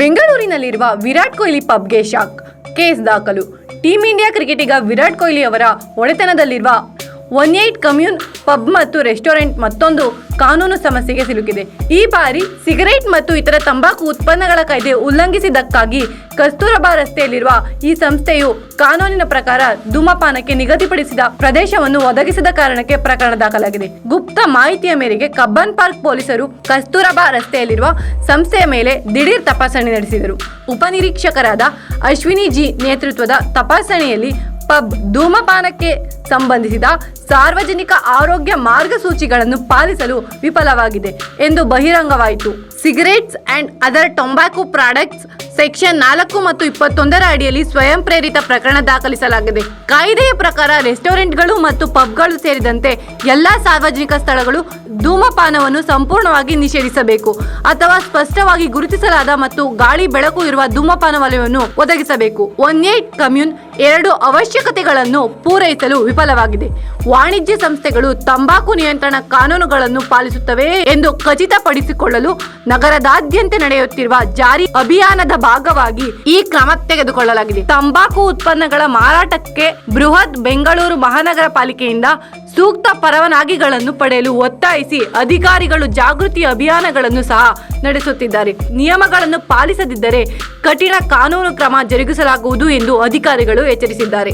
ಬೆಂಗಳೂರಿನಲ್ಲಿರುವ ವಿರಾಟ್ ಕೊಹ್ಲಿ ಪಬ್ಗೆ shock. Case ದಾಖಲು. ಟೀಂ ಇಂಡಿಯಾ ಕ್ರಿಕೆಟಿಗ ವಿರಾಟ್ ಕೊಹ್ಲಿ ಅವರ ಒಡೆತನದಲ್ಲಿರುವ ಒನ್ ಏಟ್ ಕಮ್ಯೂನ್ ಪಬ್ ಮತ್ತು ರೆಸ್ಟೋರೆಂಟ್ ಮತ್ತೊಂದು ಕಾನೂನು ಸಮಸ್ಯೆಗೆ ಸಿಲುಕಿದೆ. ಈ ಬಾರಿ ಸಿಗರೇಟ್ ಮತ್ತು ಇತರ ತಂಬಾಕು ಉತ್ಪನ್ನಗಳ ಕಾಯ್ದೆ ಉಲ್ಲಂಘಿಸಿದ್ದಕ್ಕಾಗಿ ಕಸ್ತೂರಬಾ ರಸ್ತೆಯಲ್ಲಿರುವ ಈ ಸಂಸ್ಥೆಯು ಕಾನೂನಿನ ಪ್ರಕಾರ ಧೂಮಪಾನಕ್ಕೆ ನಿಗದಿಪಡಿಸಿದ ಪ್ರದೇಶವನ್ನು ಒದಗಿಸದ ಕಾರಣಕ್ಕೆ ಪ್ರಕರಣ ದಾಖಲಾಗಿದೆ. ಗುಪ್ತ ಮಾಹಿತಿಯ ಮೇರೆಗೆ ಕಬ್ಬನ್ ಪಾರ್ಕ್ ಪೊಲೀಸರು ಕಸ್ತೂರಬಾ ರಸ್ತೆಯಲ್ಲಿರುವ ಸಂಸ್ಥೆಯ ಮೇಲೆ ದಿಢೀರ್ ತಪಾಸಣೆ ನಡೆಸಿದರು. ಉಪನಿರೀಕ್ಷಕರಾದ ಅಶ್ವಿನಿ ಜಿ ನೇತೃತ್ವದ ತಪಾಸಣೆಯಲ್ಲಿ ಪಬ್ ಧೂಮಪಾನಕ್ಕೆ ಸಂಬಂಧಿಸಿದ ಸಾರ್ವಜನಿಕ ಆರೋಗ್ಯ ಮಾರ್ಗಸೂಚಿಗಳನ್ನು ಪಾಲಿಸಲು ವಿಫಲವಾಗಿದೆ ಎಂದು ಬಹಿರಂಗವಾಯಿತು. Cigarettes and other tobacco products section ನಾಲ್ಕು ಮತ್ತು ಇಪ್ಪತ್ತೊಂದರ ಅಡಿಯಲ್ಲಿ ಸ್ವಯಂ ಪ್ರೇರಿತ ಪ್ರಕರಣ ದಾಖಲಿಸಲಾಗಿದೆ. ಕಾಯ್ದೆಯ ಪ್ರಕಾರ ರೆಸ್ಟೋರೆಂಟ್ಗಳು ಮತ್ತು ಪಬ್ಗಳು ಸೇರಿದಂತೆ ಎಲ್ಲಾ ಸಾರ್ವಜನಿಕ ಸ್ಥಳಗಳು ಧೂಮಪಾನವನ್ನು ಸಂಪೂರ್ಣವಾಗಿ ನಿಷೇಧಿಸಬೇಕು ಅಥವಾ ಸ್ಪಷ್ಟವಾಗಿ ಗುರುತಿಸಲಾದ ಮತ್ತು ಗಾಳಿ ಬೆಳಕು ಇರುವ ಧೂಮಪಾನ ವಲಯವನ್ನು ಒದಗಿಸಬೇಕು. ಒನ್ ಏಟ್ ಕಮ್ಯೂನ್ ಎರಡು ಅವಶ್ಯಕತೆಗಳನ್ನು ಪೂರೈಸಲು ವಿಫಲವಾಗಿದೆ. ವಾಣಿಜ್ಯ ಸಂಸ್ಥೆಗಳು ತಂಬಾಕು ನಿಯಂತ್ರಣ ಕಾನೂನುಗಳನ್ನು ಪಾಲಿಸುತ್ತವೆ ಎಂದು ಖಚಿತಪಡಿಸಿಕೊಳ್ಳಲು ನಗರದಾದ್ಯಂತ ನಡೆಯುತ್ತಿರುವ ಜಾರಿ ಅಭಿಯಾನದ ಭಾಗವಾಗಿ ಈ ಕ್ರಮ ತೆಗೆದುಕೊಳ್ಳಲಾಗಿದೆ. ತಂಬಾಕು ಉತ್ಪನ್ನಗಳ ಮಾರಾಟಕ್ಕೆ ಬೃಹತ್ ಬೆಂಗಳೂರು ಮಹಾನಗರ ಪಾಲಿಕೆಯಿಂದ ಸೂಕ್ತ ಪರವಾನಗಿಗಳನ್ನು ಪಡೆಯಲು ಒತ್ತಾಯಿಸಿ ಅಧಿಕಾರಿಗಳು ಜಾಗೃತಿ ಅಭಿಯಾನಗಳನ್ನು ಸಹ ನಡೆಸುತ್ತಿದ್ದಾರೆ. ನಿಯಮಗಳನ್ನು ಪಾಲಿಸದಿದ್ದರೆ ಕಠಿಣ ಕಾನೂನು ಕ್ರಮ ಜರುಗಿಸಲಾಗುವುದು ಎಂದು ಅಧಿಕಾರಿಗಳು ಎಚ್ಚರಿಸಿದ್ದಾರೆ.